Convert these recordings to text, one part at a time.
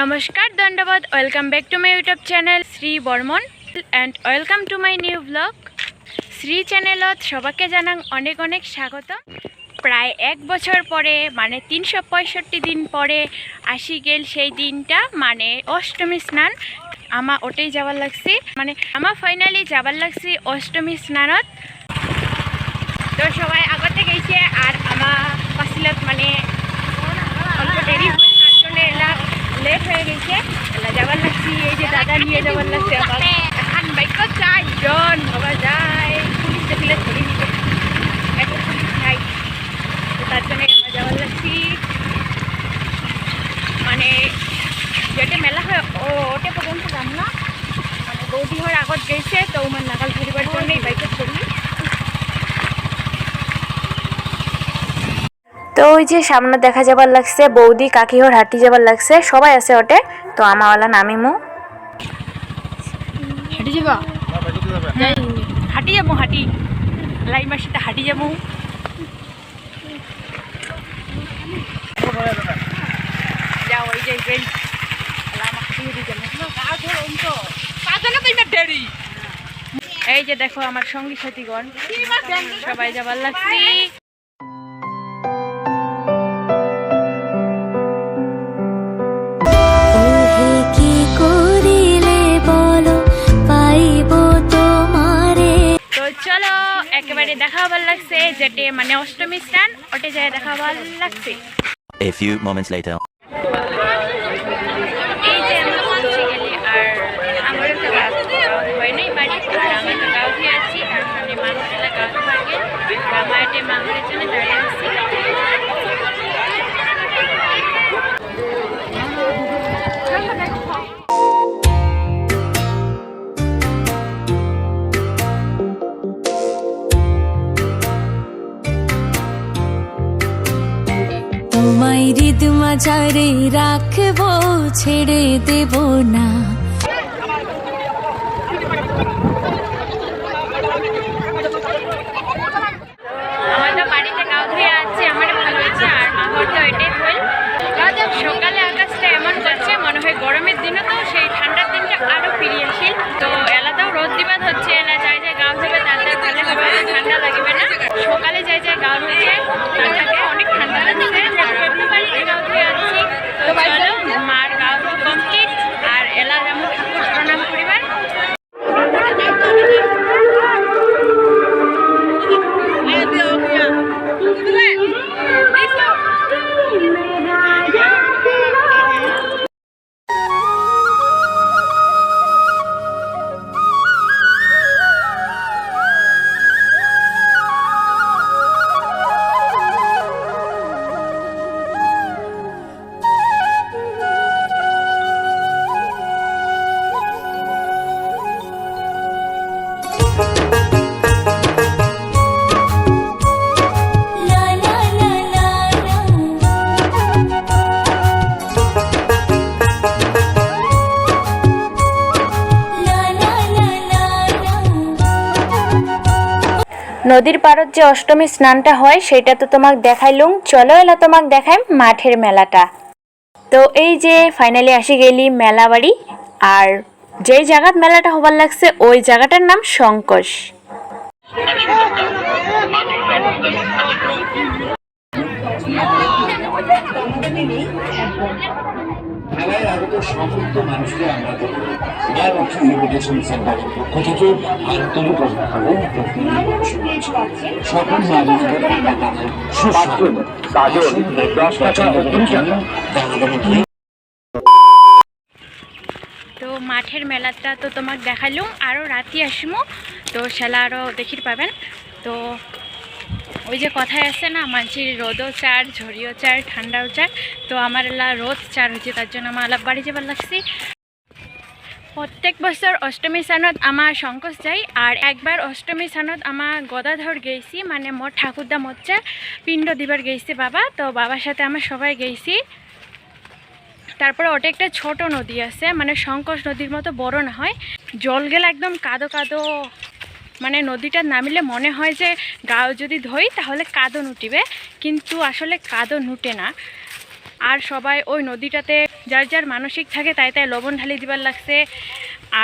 নমস্কার দণ্ডবাদ welcome back to my YouTube channel Shri Barman and welcome to my new blog Shri চ্যানেলত সবাকে জানাং অনেক অনেক স্বাগত প্রায় এক বছর পরে মানে তিনশো পঁয়ষট্টি দিন পরে আসি গেল সেই দিনটা মানে অষ্টমী স্নান। আমা ওটাই যাবার লাগছি। মানে আমা ফাইনালি যাবার লাগছি অষ্টমী স্নানত। তো সবাই আগতে গেছে আর আমা পাছিলত মানে অল্প দেরি হয়ে তার জন্য এলা লেট হয়ে গেছে। যাবার লাগছি এই যে দাদা নিয়ে যাবার লাগছে এখন বাইক চারজন বাবা যায়। পুলিশ দেখলে ধরে নিবে। এখন পুলিশ নাই। তো তার জন্য আমরা যাবার লাগছি মানে যেটা মেলা হয় ওটা পর্যন্ত যাম না। মানে বৌদি হওয়ার আগত গেছে, তো নাগাল ধরিবার জন্য এই বাইকে চলি তো ওই যে সামনে দেখা যাবার লাগছে, বৌদি, কাকিহর হাঁটি যাবার লাগছে, সবাই আছে ওটে তো আমাওয়ালা নামিমু। হাঁটি যাবা? যাই হাঁটি যাব, হাঁটি। লাই মাসিতে হাঁটি যাব। যাও ওই যে এই যে দেখো আমার সঙ্গী সাথীগণ। সবাই যাবার লাগছি। চলো, একেবারে দেখা ভালো লাগছে যেটি মানে অষ্টমী স্নান ওটে যায় ভালো লাগছে A few moments later. তোমায় হৃদ মাঝারে রাখব, ছেড়ে দেব না। সকালে আকাশটা এমন করছে, মনে হয় গরমের দিনও তো সেই ঠান্ডার দিনটা আরও ফিরিয়ে আসিল তো এলাতেও রোদ দিবাদ হচ্ছে এলা যাই যাই গাও ধুবে তাদের ভালো ঠান্ডা লাগবে না। সকালে যাই যাই গাও ধুয়েছে ঠান্ডাতে নদীর পারত যে অষ্টমী স্নানটা হয়, সেটা তো তোমাক দেখাইলুম। চলো এলা তোমাক দেখাই মাঠের মেলাটা। তো এই যে ফাইনালি আসি গেলি মেলা বাড়ি আর যেই জায়গাত মেলাটা হবার লাগছে, ওই জায়গাটার নাম সংকোষ মেলায় আগত সমস্ত মানুষকে আমরা এয়ার অপশন লিমিটেশন সেন্টারের পক্ষ থেকে আন্তরিক সকল অগ্রিম তো মাঠের মেলাটা তো তোমাক দেখালুম আরও রাতি আসমু, তো সেলা আরও দেখির পাবেন। তো ওই যে কথায় আছে না মানছির রোদও চার, ঝড়িও চার, ঠান্ডাও চার, তো আমার এলা রোদ চার হচ্ছে তার জন্য আমার আলাপ বাড়ি যাবার লাগছি। প্রত্যেক বছর অষ্টমী স্থানত আমার সংকোচ যাই আর একবার অষ্টমী স্থানত আমার গদাধর গেছি মানে মোর ঠাকুরদা মচ্ছে পিণ্ড দিবার গেছি বাবা, তো বাবার সাথে আমরা সবাই গেছি তারপরে ওটা একটা ছোট নদী আছে মানে সংকোষ নদীর মতো বড় না হয়, জল গেলে একদম কাদো কাদো মানে নদীটা নামিলে মনে হয় যে গাও যদি ধই তাহলে কাদো নুটিবে, কিন্তু আসলে কাদো নুটে না। আর সবাই ওই নদীটাতে যার যার মানসিক থাকে তাই তাই লবণ ঢালি দিবার লাগছে,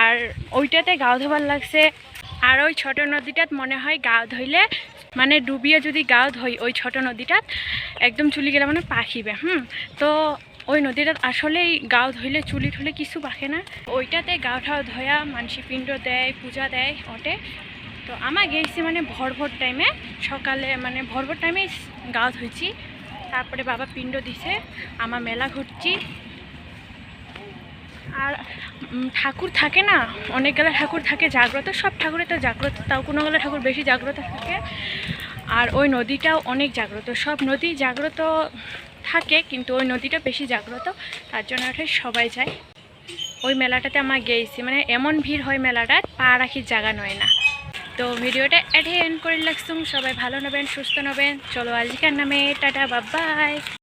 আর ওইটাতে গাও ধোবার লাগছে। আর ওই ছোট নদীটাত মনে হয় গাও ধইলে মানে ডুবিয়ে যদি গাও ধই ওই ছোট নদীটাত, একদম চুলি গেলে মানে পাখিবে, হুম? তো ওই নদীটাত আসলেই গাও ধইলে চুলি ঠুলে কিছু পাখে না। ওইটাতে গাও ঠাও ধয়া মানসি পিণ্ড দেয়, পূজা দেয় ওটে তো আমার গেছি মানে ভর ভর টাইমে সকালে মানে ভর ভর টাইমে গাও ধুইছি, তারপরে বাবা পিণ্ড দিছে, আমার মেলা ঘুরছি। আর ঠাকুর থাকে না অনেকগুলো ঠাকুর থাকে, জাগ্রত, সব ঠাকুরে তো জাগ্রত, তাও কোনোগুলো ঠাকুর বেশি জাগ্রত থাকে। আর ওই নদীটাও অনেক জাগ্রত, সব নদী জাগ্রত থাকে, কিন্তু ওই নদীটা বেশি জাগ্রত, তার জন্য ওঠে সবাই যায়। ওই মেলাটাতে আমার গেছি মানে এমন ভিড় হয় মেলাটার পা রাখির জায়গা নয় না। তো ভিডিওটা এড এন্ড করে লাগছুম সবাই ভালো নেবেন, সুস্থ নেবেন। চলো আজকের নামে, টাটা বাবাই